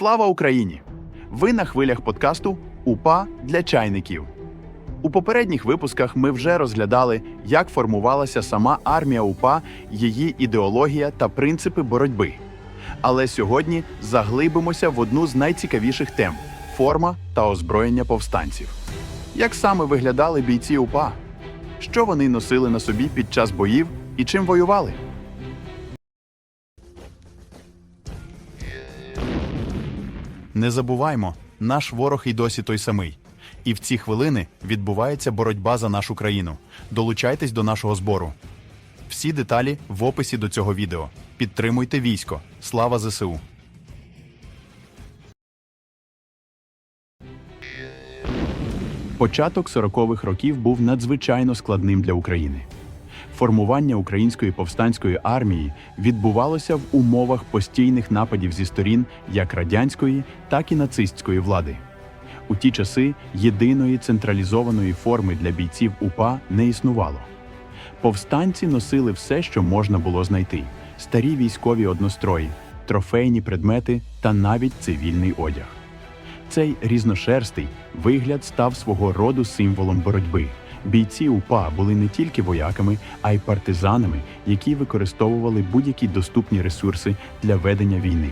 Слава Україні! Ви на хвилях подкасту УПА для чайників. У попередніх випусках ми вже розглядали, як формувалася сама армія УПА, її ідеологія та принципи боротьби. Але сьогодні заглибимося в одну з найцікавіших тем форма та озброєння повстанців. Як саме виглядали бійці УПА? Що вони носили на собі під час боїв і чим воювали? Не забуваймо, наш ворог і досі той самий. І в ці хвилини відбувається боротьба за нашу країну. Долучайтесь до нашого збору. Всі деталі в описі до цього відео. Підтримуйте військо. Слава ЗСУ! Початок 40-х років був надзвичайно складним для України. Формування української повстанської армії відбувалося в умовах постійних нападів зі сторін як радянської, так і нацистської влади. У ті часи єдиної централізованої форми для бійців УПА не існувало. Повстанці носили все, що можна було знайти: старі військові однострої, трофейні предмети та навіть цивільний одяг. Цей різношерстий вигляд став свого роду символом боротьби. Бійці УПА були не тільки вояками, а й партизанами, які використовували будь-які доступні ресурси для ведення війни.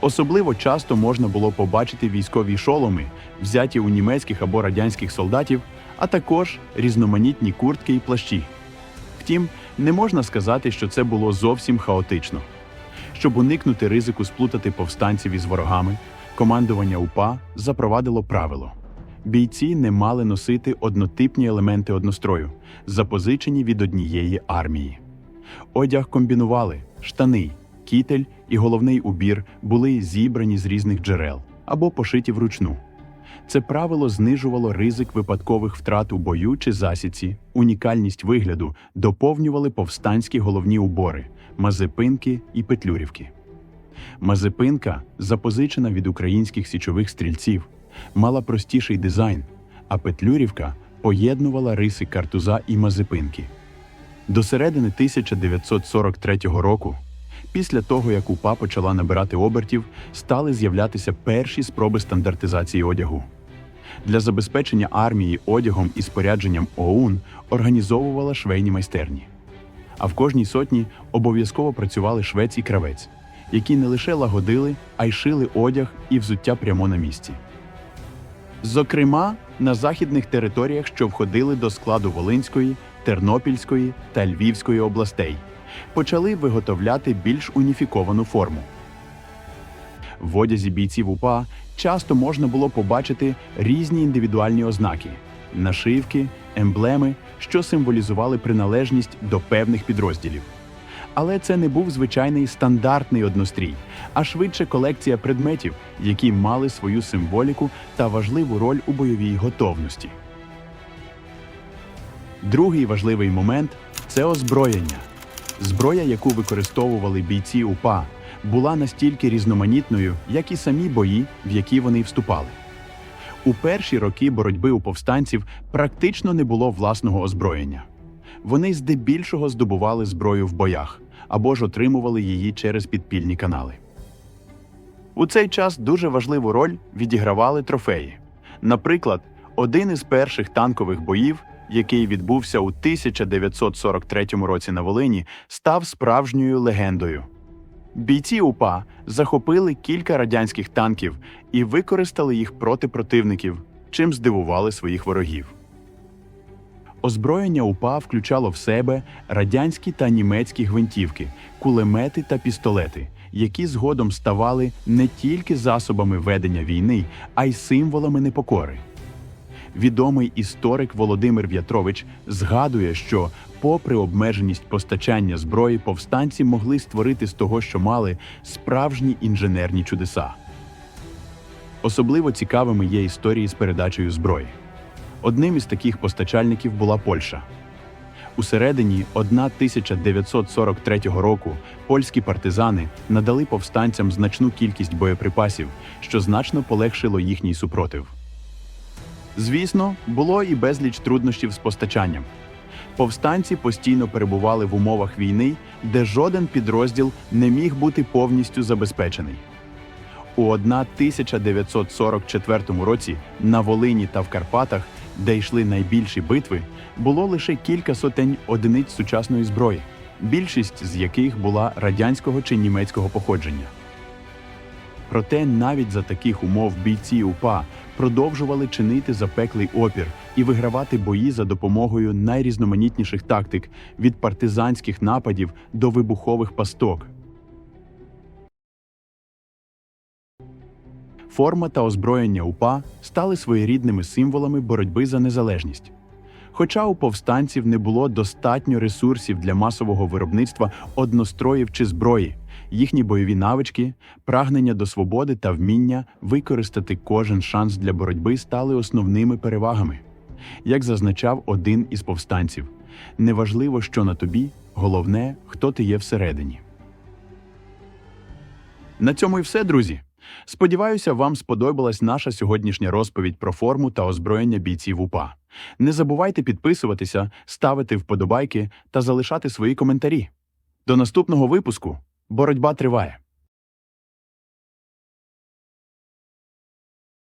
Особливо часто можна було побачити військові шоломи, взяті у німецьких або радянських солдатів, а також різноманітні куртки і плащі. Втім, не можна сказати, що це було зовсім хаотично. Щоб уникнути ризику сплутати повстанців із ворогами, командування УПА запровадило правило. Бійці не мали носити однотипні елементи однострою, запозичені від однієї армії. Одяг комбінували, штани, кітель і головний убір були зібрані з різних джерел або пошиті вручну. Це правило знижувало ризик випадкових втрат у бою чи засідці, унікальність вигляду доповнювали повстанські головні убори, мазепинки і петлюрівки. Мазепинка, запозичена від українських січових стрільців, мала простіший дизайн, а петлюрівка поєднувала риси картуза і мазепинки. До середини 1943 року, після того як УПА почала набирати обертів, стали з'являтися перші спроби стандартизації одягу. Для забезпечення армії одягом і спорядженням ОУН організовувала швейні майстерні. А в кожній сотні обов'язково працювали швець і кравець, які не лише лагодили, а й шили одяг і взуття прямо на місці. Зокрема, на західних територіях, що входили до складу Волинської, Тернопільської та Львівської областей, почали виготовляти більш уніфіковану форму. В одязі бійців УПА часто можна було побачити різні індивідуальні ознаки, нашивки, емблеми, що символізували приналежність до певних підрозділів. Але це не був звичайний стандартний однострій, а швидше колекція предметів, які мали свою символіку та важливу роль у бойовій готовності. Другий важливий момент це озброєння. Зброя, яку використовували бійці УПА, була настільки різноманітною, як і самі бої, в які вони вступали. У перші роки боротьби у повстанців практично не було власного озброєння. Вони здебільшого здобували зброю в боях або ж отримували її через підпільні канали. У цей час дуже важливу роль відігравали трофеї. Наприклад, один із перших танкових боїв, який відбувся у 1943 році на Волині, став справжньою легендою. Бійці УПА захопили кілька радянських танків і використали їх проти противників, чим здивували своїх ворогів. Озброєння УПА включало в себе радянські та німецькі гвинтівки, кулемети та пістолети, які згодом ставали не тільки засобами ведення війни, а й символами непокори. Відомий історик Володимир В'ятрович згадує, що, попри обмеженість постачання зброї, повстанці могли створити з того, що мали, справжні інженерні чудеса. Особливо цікавими є історії з передачею зброї. Одним із таких постачальників була Польща. У середині 1943 року польські партизани надали повстанцям значну кількість боєприпасів, що значно полегшило їхній супротив. Звісно, було і безліч труднощів з постачанням. Повстанці постійно перебували в умовах війни, де жоден підрозділ не міг бути повністю забезпечений. У 1944 році на Волині та в Карпатах, де йшли найбільші битви, було лише кілька сотень одиниць сучасної зброї, більшість з яких була радянського чи німецького походження. Проте навіть за таких умов бійці УПА продовжували чинити запеклий опір і вигравати бої за допомогою найрізноманітніших тактик від партизанських нападів до вибухових пасток. Форма та озброєння УПА стали своєрідними символами боротьби за незалежність. Хоча у повстанців не було достатньо ресурсів для масового виробництва одностроїв чи зброї, їхні бойові навички, прагнення до свободи та вміння використати кожен шанс для боротьби стали основними перевагами. Як зазначав один із повстанців, неважливо, що на тобі, головне, хто ти є всередині. На цьому і все, друзі. Сподіваюся, вам сподобалась наша сьогоднішня розповідь про форму та озброєння бійців УПА. Не забувайте підписуватися, ставити вподобайки та залишати свої коментарі. До наступного випуску боротьба триває.